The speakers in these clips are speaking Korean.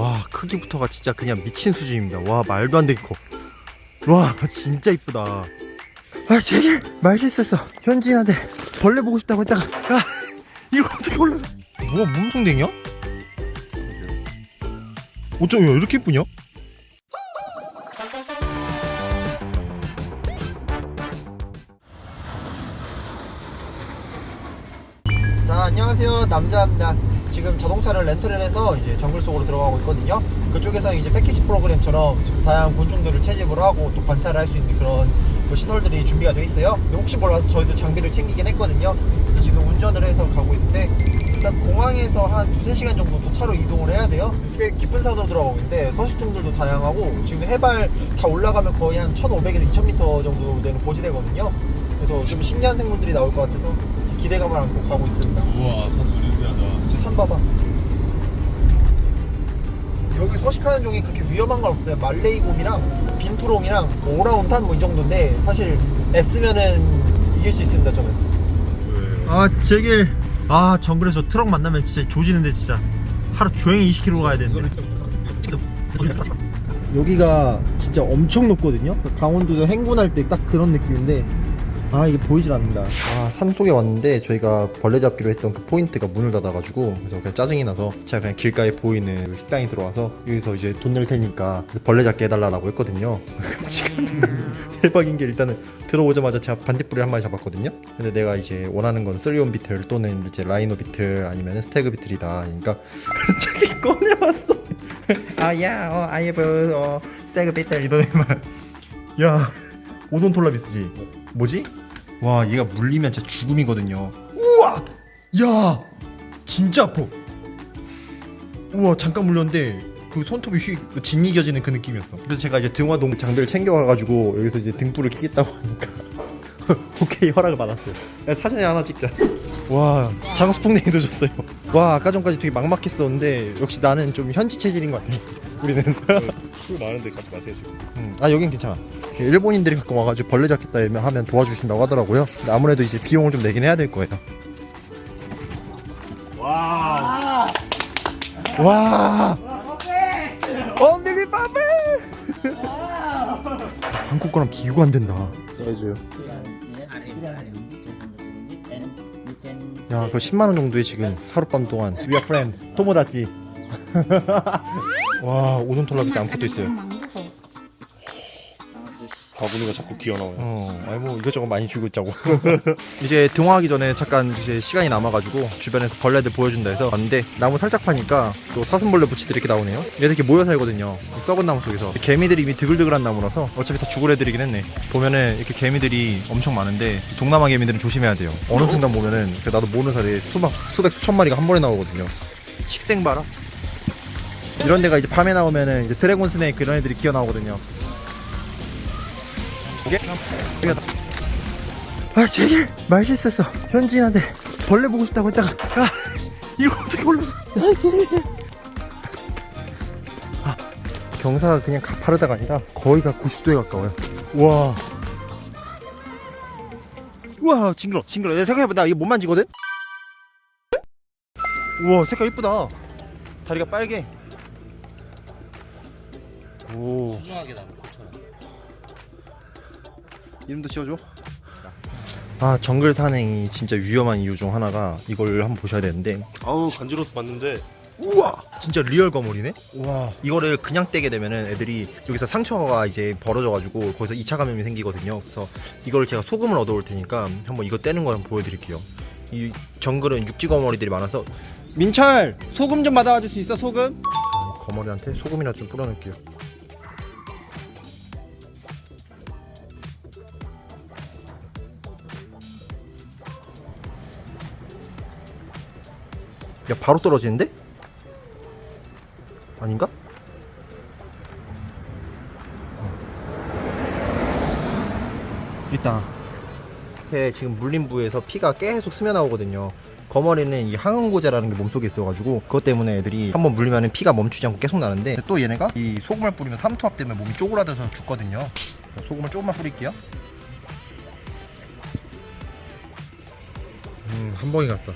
와 크기부터가 진짜 그냥 미친 수준입니다. 와 말도 안 되게 커. 와 진짜 이쁘다. 아 제길 말 실수했어. 현진한테 벌레 보고 싶다고 했다가 아 이거 어떻게 올라가? 뭐가 몸통댕이야? 어쩜 이렇게 이쁘냐? 자 안녕하세요 남자입니다 지금 자동차를 렌트를 해서 이제 정글 속으로 들어가고 있거든요. 그쪽에서 이제 패키지 프로그램처럼 다양한 곤충들을 채집을 하고 또 관찰을 할 수 있는 그런 그 시설들이 준비가 되어 있어요. 혹시 몰라서 저희도 장비를 챙기긴 했거든요. 그래서 지금 운전을 해서 가고 있는데 일단 공항에서 한 두세 시간 정도 또 차로 이동을 해야 돼요. 꽤 깊은 산으로 들어가고 있는데 서식종들도 다양하고 지금 해발 다 올라가면 거의 한 1500에서 2000m 정도 되는 고지대거든요. 그래서 좀 신기한 생물들이 나올 것 같아서 기대감을 안고 가고 있습니다. 우와 저 산 봐봐. 여기 서식하는 종이 그렇게 위험한 건 없어요. 말레이곰이랑 빈투롱이랑 뭐 오라운탄 뭐 이 정도인데 사실 애쓰면은 이길 수 있습니다 저는. 아 제길 아 정글에서 트럭 만나면 진짜 조지는데 진짜 하루 조용히 20km 가야 되는데. 여기가 진짜 엄청 높거든요. 강원도도 행군할 때 딱 그런 느낌인데 아 이게 보이질 않는다. 아 산속에 왔는데 저희가 벌레 잡기로 했던 그 포인트가 문을 닫아가지고 그래서 그냥 짜증이 나서 제가 그냥 길가에 보이는 그 식당에 들어와서 여기서 이제 돈 낼 테니까 벌레 잡기 해달라고 했거든요. 지금 대박인 게 일단은 들어오자마자 제가 반딧불이 한 마리 잡았거든요. 근데 내가 이제 원하는 건 쓰리온 비틀 또는 이제 라이노 비틀 아니면 스태그 비틀이다. 그러니까 갑자기 꺼내왔어. 아야 어 아이브 어 스태그 비틀 이러더니 막야 오돈 톨라 비스지. 뭐지? 와 얘가 물리면 진짜 죽음이거든요. 우와! 야! 진짜 아파. 우와 잠깐 물렸는데 그 손톱이 휙 짓이겨지는 그 느낌이었어. 그래서 제가 이제 등화동 장비를 챙겨와가지고 여기서 이제 등불을 켜겠다고 하니까 오케이 허락을 받았어요. 야, 사진을 하나 찍자. 와 장수풍뎅이도 줬어요. 와 아까 전까지 되게 막막했었는데 역시 나는 좀 현지 체질인 것 같아. 우리는. 술 많은데 갖지 마세요 지금. 음, 아 여긴 괜찮아 일본인들이 가끔 와가지고 벌레 잡겠다 하면 도와주신다고 하더라고요. 근데 아무래도 이제 비용을 좀 내긴 해야 될 거예요. 와. 와. 언빌리바블 한국 거랑 비교가 안 된다. 사이즈. 야 그거 10만 원 정도에 지금 하룻밤 동안. We are friend 토모다치 와 오돈 톨라 비싸 아무것도 있어요 바구니가 자꾸 기어 나와요 어, 아니 뭐 이것저것 많이 주고 있자고. 이제 등화하기 전에 잠깐 이제 시간이 남아가지고 주변에서 벌레들 보여준다 해서 왔는데 나무 살짝 파니까 또 사슴벌레 부치들이 이렇게 나오네요. 얘들 이렇게 모여 살거든요. 이 썩은 나무 속에서 개미들이 이미 드글드글한 나무라서 어차피 다 죽을 애들이긴 했네. 보면은 이렇게 개미들이 엄청 많은데 동남아 개미들은 조심해야 돼요. 어느 순간 보면은 그 나도 모르는 사이에 수박 수백 수천 마리가 한 번에 나오거든요. 식생 봐라. 이런 데가 이제 밤에 나오면은 이제 드래곤 스네이크 이런 애들이 기어 나오거든요. 이게 아 제길! 말 실수했어. 현진한테 벌레 보고 싶다고 했다가. 아 이거 어떻게 올라가 아 제길! 아 경사가 그냥 가파르다가 아니라 거의가 90도에 가까워요. 와. 우와 징그러 징그러. 내가 생각해봐. 나 이거 못 만지거든? 우와 색깔 이쁘다. 다리가 빨개. 오. 소중하게 것처럼 이름도 지어줘. 아 정글 산행이 진짜 위험한 이유 중 하나가 이걸 한번 보셔야 되는데. 아우 간지러워서 봤는데. 우와! 진짜 리얼 거물이네? 와. 이거를 그냥 떼게 되면은 애들이 여기서 상처가 이제 벌어져가지고 거기서 2차 감염이 생기거든요. 그래서 이걸 제가 소금을 얻어올 테니까 한번 이거 떼는 거 한번 보여드릴게요. 이 정글은 육지 거머리들이 많아서. 민철! 소금 좀 받아와 줄 수 있어 소금? 거머리한테 소금이나 좀 뿌려놓을게요 야 바로 떨어지는데? 아닌가? 어. 일단 배 지금 물린 부에서 피가 계속 스며 나오거든요. 거머리는 이 항응고제라는 게 몸속에 있어가지고 그것 때문에 애들이 한번 물리면 피가 멈추지 않고 계속 나는데 또 얘네가 이 소금을 뿌리면 삼투압 때문에 몸이 쪼그라들어서 죽거든요. 소금을 조금만 뿌릴게요. 음, 한 방에 갔다.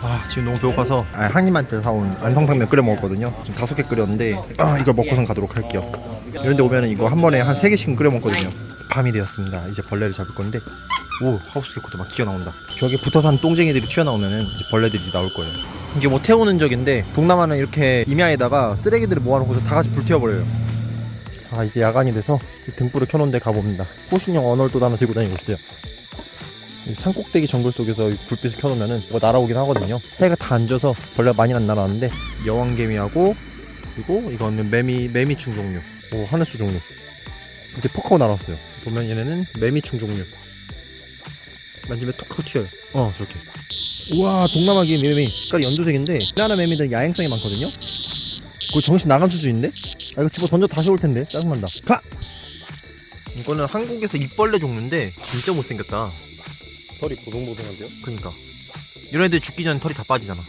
아 지금 너무 배고파서. 아, 한님한테 사온 안성탕면 끓여 먹었거든요. 지금 다섯 개 끓였는데 아 이걸 먹고선 가도록 할게요. 이런 데 오면 은 이거 한 번에 한 세 개씩 끓여 먹거든요. 밤이 되었습니다. 이제 벌레를 잡을 건데. 오 하우스 개코도 막 기어 나온다. 벽에 붙어 산 똥쟁이들이 튀어나오면은 이제 벌레들이 나올 거예요. 이게 뭐 태우는 적인데 동남아는 이렇게 임야에다가 쓰레기들을 모아놓고서 다 같이 불태워버려요. 아 이제 야간이 돼서 이 등불을 켜놓은 데 가봅니다. 호신형 언얼도 하나 들고 다니고 있어요. 이 산꼭대기 정글 속에서 이 불빛을 켜놓으면은 뭐가 날아오긴 하거든요. 해가 다 안 져서 벌레가 많이 안 날아왔는데 여왕개미하고 그리고 이거는 매미 매미충 종류. 오 하늘소 종류. 이제 퍽하고 날아왔어요. 보면 얘네는 매미충 종류. 만지면 톡 하고 튀어요 어 저렇게. 우와 동남아기 매미. 색깔이 연두색인데 우리나라 매미들은 야행성이 많거든요. 그거 정신 나간 수준인데? 아 이거 집어 던져 다시 올 텐데. 짜증난다. 가! 이거는 한국에서 입벌레 종류인데 진짜 못생겼다 털이 보송보송한데요? 그니까 이런 애들 죽기 전에 털이 다 빠지잖아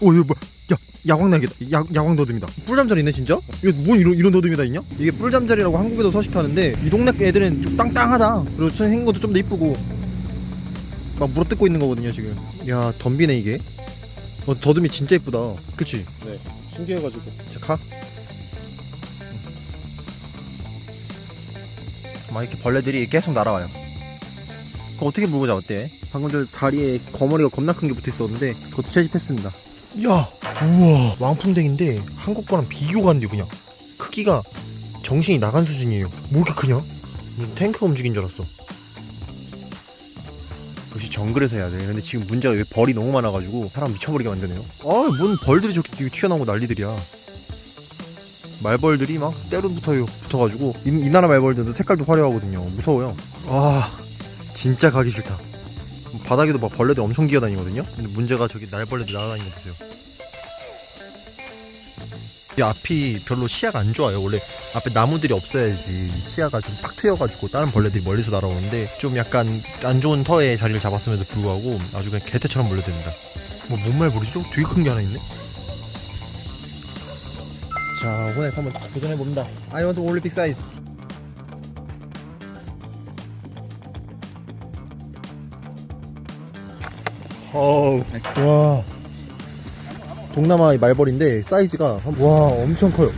오 이거 뭐야 야 야광 나겠다 야, 야광 더듬이다 뿔잠자리 있네 진짜? 이거 뭔 이런, 이런 더듬이 다 있냐? 이게 뿔잠자리라고 한국에도 서식하는데 이 동네 애들은 좀 땅땅하다 그리고 좀 생긴 것도 좀 더 이쁘고 막 물어뜯고 있는 거거든요 지금 야 덤비네 이게 어, 더듬이 진짜 이쁘다 그치? 네. 신기해가지고. 자, 가. 막 이렇게 벌레들이 계속 날아와요. 그거 어떻게 물고 잡았대? 방금 전 다리에 거머리가 겁나 큰 게 붙어 있었는데 그것도 채집했습니다. 야, 우와, 왕풍뎅인데 한국 거랑 비교가 안 돼, 그냥. 크기가 정신이 나간 수준이에요. 뭐 이렇게 크냐? 탱크가 움직인 줄 알았어. 역시 정글에서 해야 돼. 근데 지금 문제가 왜 벌이 너무 많아가지고 사람 미쳐버리게 만드네요. 아, 뭔 벌들이 저렇게 튀어나오고 난리들이야. 말벌들이 막 때로부터 붙어가지고 이, 이 나라 말벌들도 색깔도 화려하거든요. 무서워요. 아, 진짜 가기 싫다. 바닥에도 막 벌레들 엄청 기어다니거든요. 근데 문제가 저기 날벌레들 날아다니는 거 보세요. 이 앞이 별로 시야가 안 좋아요. 원래 앞에 나무들이 없어야지 시야가 좀 팍 트여가지고 다른 벌레들이 멀리서 날아오는데 좀 약간 안 좋은 터에 자리를 잡았음에도 불구하고 아주 그냥 개태처럼 몰려듭니다. 뭐 뭔 말벌이죠? 되게 큰 게 하나 있네. 자, 오늘 한번 도전해 봅니다. I want 올림픽 사이즈. 어우. 와. 동남아 말벌인데 사이즈가 한- 와 엄청 커요.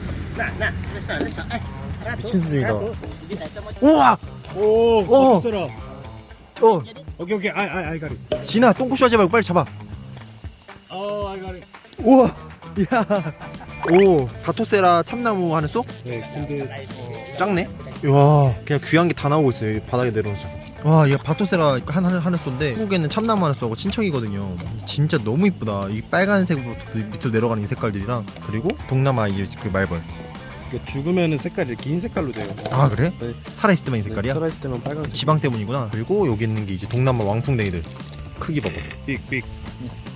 미친 수준이다. 우와. 오, 어. 어. 어, 오케이, 오케이. 아이, 아이, 아이, 가리. 진아 똥꼬쇼 하지 말고 빨리 잡아. 어, 아이, 가리. 우와. 야. 오, 다토세라 참나무 하는 쏙? 네, 근데, 어, 작네. 와, 그냥 귀한 게 다 나오고 있어요. 여기 바닥에 내려오자. 와, 얘 바토세라 한, 한, 하는 쏘인데 한국에는 참나무 하는 쏘하고 친척이거든요. 진짜 너무 이쁘다. 이 빨간색으로 밑으로 내려가는 이 색깔들이랑 그리고 동남아 이 그 말벌. 이거 죽으면은 색깔이 이렇게 흰 색깔로 돼요. 아 그래? 네. 살아있을 때만 이 색깔이야? 살아있을 때만 빨간색. 지방 때문이구나. 그리고 여기 있는 게 이제 동남아 왕풍뎅이들. 크기 봐봐. 빅, 빅.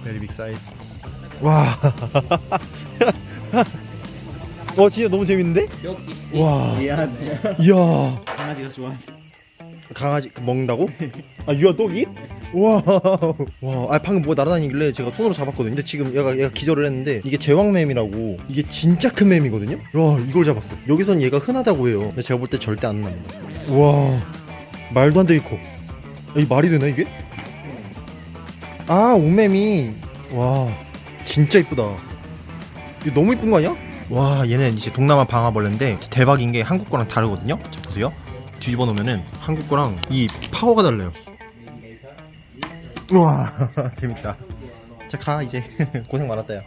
베리 빅 사이즈. 와. 와 진짜 너무 재밌는데? 와. 미안. 이야. 강아지가 좋아. 강아지 먹는다고? 아 유아 떡이? 와. 와. 아 방금 뭐가 날아다니길래 제가 손으로 잡았거든요. 근데 지금 얘가 얘가 기절을 했는데 이게 제왕뱀이라고 이게 진짜 큰 뱀이거든요. 와 이걸 잡았어. 여기선 얘가 흔하다고 해요. 근데 제가 볼 때 절대 안 납니다. 와. 말도 안 되게 커. 아, 이 말이 되나 이게? 아 옥뱀이 와 진짜 이쁘다. 이거 너무 이쁜 거 아니야? 와 얘는 이제 동남아 방아벌레인데 대박인 게 한국 거랑 다르거든요. 자 보세요. 뒤집어 놓으면은 한국 거랑 이 파워가 달라요. 우와 재밌다. 자 가 이제 고생 많았다 야.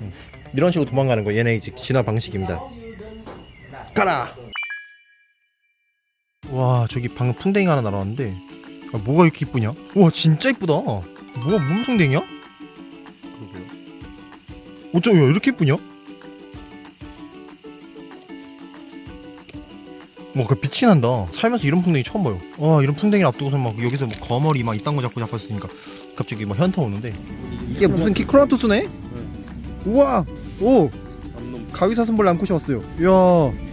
음, 이런 식으로 도망가는 거 얘네 이제 진화 방식입니다. 가라. 와 저기 방금 풍뎅이가 하나 날아왔는데 아, 뭐가 이렇게 이쁘냐? 와 진짜 이쁘다. 뭐가 뭔 풍뎅이야? 어쩜 야, 이렇게 이쁘냐? 뭐, 그 빛이 난다. 살면서 이런 풍뎅이 처음 봐요. 와, 이런 풍뎅이를 앞두고서 막 여기서 뭐 거머리 막 이딴 거 잡고 잡았으니까 갑자기 막 현타 오는데. 이게 무슨 키크라토스네? 우와! 오! 암놈. 가위사슴벌레 안고 왔어요. 이야.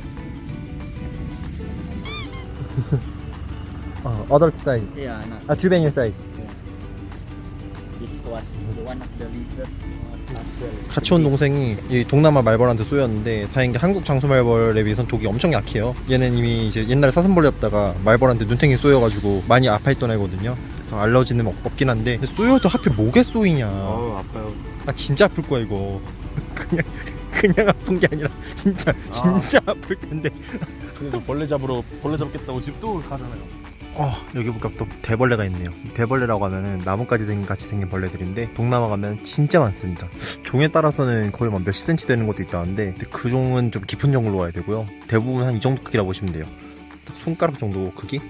아, 어덜트 사이즈. Yeah, anak. 아, 주베니얼 사이즈. This was one of the lizard. 같이 온 동생이 이 동남아 말벌한테 쏘였는데 다행히 한국 장수 말벌에 비해서는 독이 엄청 약해요. 얘는 이미 이제 옛날에 사슴벌레였다가 말벌한테 눈탱이 쏘여가지고 많이 아파했던 애거든요. 그래서 알러지는 없, 없긴 한데 쏘여도 하필 목에 쏘이냐 아우 아파요. 아 진짜 아플 거야 이거 그냥 그냥 아픈 게 아니라 진짜 진짜 아플 텐데 그래도 벌레 잡으러 벌레 잡겠다고 집또 가잖아요. 어 여기 보니까 또 대벌레가 있네요. 대벌레라고 하면은 나뭇가지 생 같이 생긴 벌레들인데 동남아 가면 진짜 많습니다. 종에 따라서는 거의 막 몇십 센치 되는 것도 있다는데 근데 그 종은 좀 깊은 정글로 와야 되고요. 대부분 한 이 정도 크기라 보시면 돼요. 딱 손가락 정도 크기?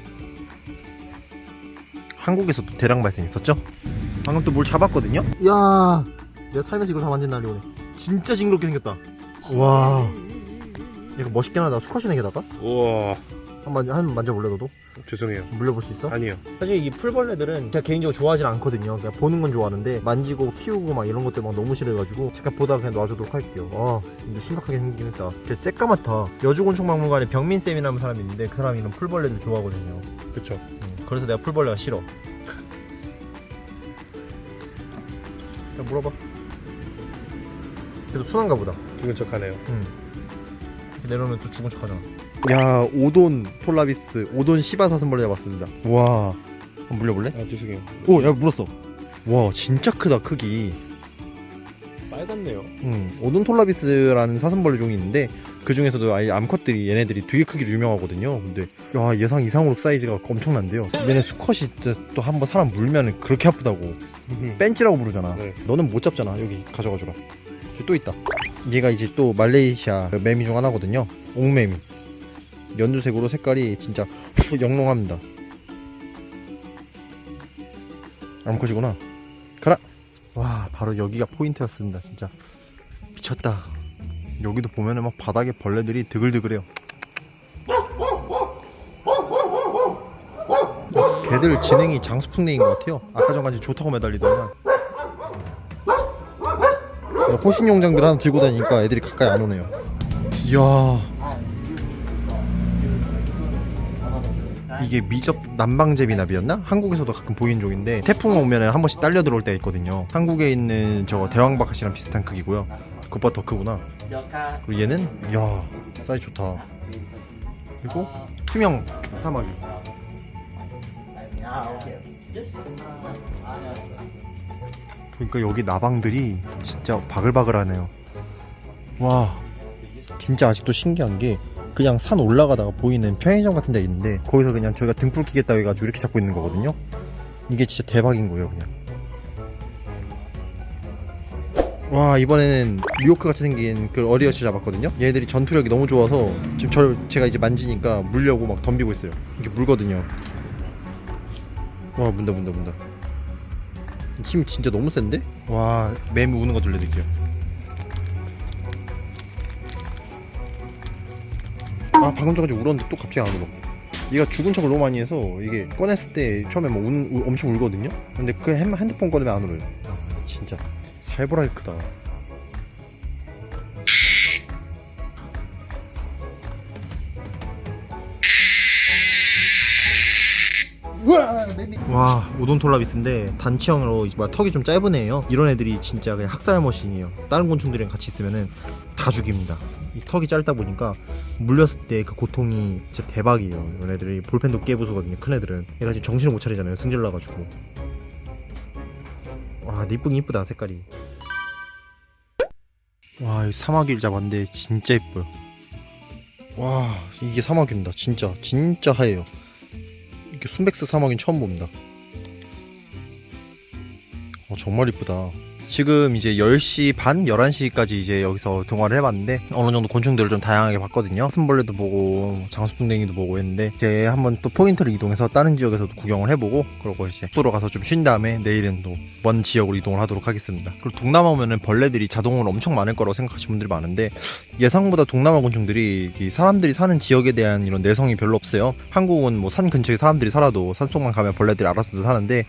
한국에서도 대량 발생했었죠? 방금 또 뭘 잡았거든요? 이야 내가 살면서 이거 다 만진 날이 오네. 진짜 징그럽게 생겼다. 와. 이거 멋있긴 하다. 수컷이네 게다가 우와 한번 한 만져볼래 너도? 죄송해요. 물려볼 수 있어? 아니요. 사실 이 풀벌레들은 제가 개인적으로 좋아하진 않거든요. 그냥 보는 건 좋아하는데 만지고 키우고 막 이런 것들 막 너무 싫어해가지고 제가 보다가 그냥 놔주도록 할게요. 아 근데 심각하게 생기긴 했다. 걔 새까맣다. 여주곤충박물관에 병민 쌤이라는 사람이 있는데 그 사람이 이런 풀벌레들 좋아하거든요. 그쵸. 음, 그래서 내가 풀벌레가 싫어. 야 물어봐. 그래도 순한가 보다. 죽은 척하네요. 이렇게 내려오면 또 죽은 척하잖아. 야 오돈 폴라비스, 오돈 시바 사슴벌레 잡았습니다. 와, 한번 물려볼래? 아 죄송해요. 오, 야 물었어. 와, 진짜 크다 크기. 빨갛네요. 음, 오돈톨라비스라는 사슴벌레 종이 있는데 그 중에서도 아예 암컷들이 얘네들이 되게 크기로 유명하거든요. 근데 야 예상 이상으로 사이즈가 엄청난데요. 얘네 수컷이 또 한 번 사람 물면은 그렇게 아프다고 벤치라고 부르잖아. 네. 너는 못 잡잖아. 여기 가져가 주라. 또 있다. 얘가 이제 또 말레이시아 그 매미 중 하나거든요. 옥매미. 연두색으로 색깔이 진짜 영롱합니다. 암컷이구나. 가라. 와 바로 여기가 포인트였습니다. 진짜 미쳤다. 여기도 보면은 막 바닥에 벌레들이 드글드글해요. 걔들 지능이 장수풍뎅인 것 같아요. 아까 전까지 좋다고 매달리더만. 호신용장들 하나 들고 다니니까 애들이 가까이 안 오네요. 이야. 이게 미접 남방제비나비였나? 한국에서도 가끔 보이는 종인데 태풍 오면 한 번씩 딸려 들어올 때가 있거든요. 한국에 있는 저 대왕박하시랑 비슷한 크기고요. 그것보다 더 크구나. 그리고 얘는 이야 사이즈 좋다. 그리고 투명 사마귀. 그러니까 여기 나방들이 진짜 바글바글하네요. 와, 진짜 아직도 신기한 게 그냥 산 올라가다가 보이는 편의점 같은 데 있는데 거기서 그냥 저희가 등불 키겠다 해가지고 이렇게 잡고 있는 거거든요. 이게 진짜 대박인 거예요, 그냥. 와 이번에는 리오크 같이 생긴 그 어리어치 잡았거든요. 얘들이 전투력이 너무 좋아서 지금 저를 제가 이제 만지니까 물려고 막 덤비고 있어요. 이게 물거든요. 와 문다 문다 문다. 힘이 진짜 너무 센데? 와 매미 우는 거 들려드릴게요 아 방금 전까지 울었는데 또 갑자기 안 울어 얘가 죽은 척을 너무 많이 해서 이게 꺼냈을 때 처음에 막 운, 우- 엄청 울거든요? 근데 그 핸- 핸드폰 꺼내면 안 울어요. 진짜. 살벌하게 크다. 와 오돈톨라비스인데 단체형으로 막 턱이 좀 짧은 애예요. 이런 애들이 진짜 그냥 학살 머신이에요. 다른 곤충들이랑 같이 있으면은 다 죽입니다. 이 턱이 짧다 보니까 물렸을 때 그 고통이 진짜 대박이에요. 애들이 볼펜도 깨부수거든요 큰 애들은. 얘가 지금 정신을 못 차리잖아요 승질 나가지고. 와 이쁘긴 이쁘다 색깔이. 와 이 사마귀를 잡았는데 진짜 이뻐요. 와 이게 사마귀입니다 진짜. 진짜 하얘요. 이렇게 순백스 사막인 처음 봅니다. 어, 정말 이쁘다. 지금 이제 10시 반, 11시까지 이제 여기서 동화를 해봤는데 어느 정도 곤충들을 좀 다양하게 봤거든요. 순벌레도 보고 장수풍뎅이도 보고 했는데 이제 한번 또 포인트를 이동해서 다른 지역에서도 구경을 해보고 그러고 이제 숙소로 가서 좀 쉰 다음에 내일은 또 먼 지역으로 이동을 하도록 하겠습니다. 그리고 동남아 오면은 벌레들이 자동으로 엄청 많을 거라고 생각하시는 분들이 많은데 예상보다 동남아 곤충들이 이 사람들이 사는 지역에 대한 이런 내성이 별로 없어요. 한국은 뭐 산 근처에 사람들이 살아도 산속만 가면 벌레들이 알아서 사는데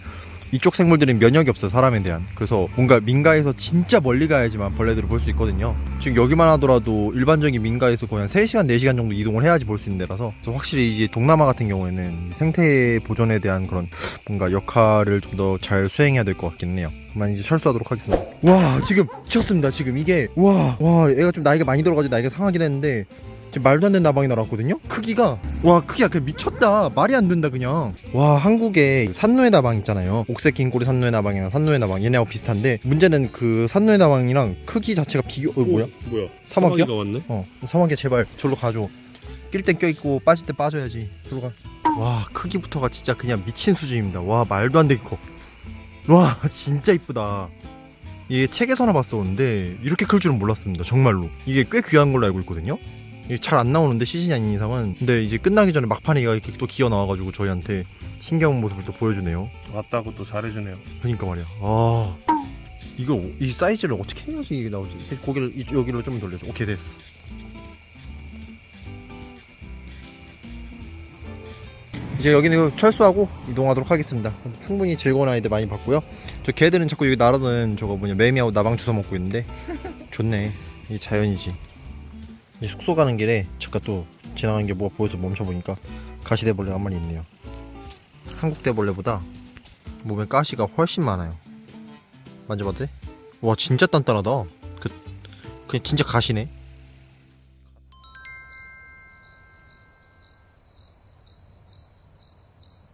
이쪽 생물들은 면역이 없어요 사람에 대한. 그래서 뭔가 민가에서 진짜 멀리 가야지만 벌레들을 볼 수 있거든요. 지금 여기만 하더라도 일반적인 민가에서 거의 한 3시간 4시간 정도 이동을 해야지 볼 수 있는 데라서 확실히 이제 동남아 같은 경우에는 생태 보존에 대한 그런 뭔가 역할을 좀 더 잘 수행해야 될 것 같긴 해요. 그만 이제 철수하도록 하겠습니다. 와 지금 미쳤습니다 지금. 이게 와와 애가 좀 나이가 많이 들어가지고 나이가 상하긴 했는데 지금 말도 안 되는 나방이 날아왔거든요? 크기가 와 크기가 그냥 미쳤다. 말이 안 된다 그냥. 와 한국에 산노의 나방 있잖아요. 옥색 긴꼬리 산노의 나방이나 산노의 나방. 얘네하고 비슷한데 문제는 그 산노의 나방이랑 크기 자체가 비교 어 뭐야? 뭐야? 사막이야? 사마귀가 왔네. 어 사막에 제발. 절로 가줘. 낄 땐 껴있고 빠질 때 빠져야지. 절로 가와 크기부터가 진짜 그냥 미친 수준입니다. 와 말도 안 되게 커와 진짜 이쁘다. 이게 책에서나 봤었는데 이렇게 클 줄은 몰랐습니다 정말로. 이게 꽤 귀한 걸로 알고 있거든요 잘 안 나오는데 시즌이 아닌 이상은 근데 이제 끝나기 전에 막판에 얘가 이렇게 또 기어 나와가지고 저희한테 신기한 모습을 또 보여주네요 왔다고 또 잘해주네요. 그러니까 말이야. 아 이거 이 사이즈를 어떻게 해야지 이게 나오지? 고개를 이- 여기로 좀 돌려줘. 오케이 됐어. 이제 여기는 철수하고 이동하도록 하겠습니다. 충분히 즐거운 아이들 많이 봤고요. 저 개들은 자꾸 여기 날아다니는 저거 뭐냐 매미하고 나방 주워 먹고 있는데 좋네. 이게 자연이지. 숙소 가는 길에 잠깐 또 지나가는 게 뭐가 보여서 멈춰보니까 가시대벌레 한 마리 있네요. 한국 대벌레보다 몸에 가시가 훨씬 많아요. 만져봐도 돼? 와 진짜 단단하다. 그 그냥 진짜 가시네.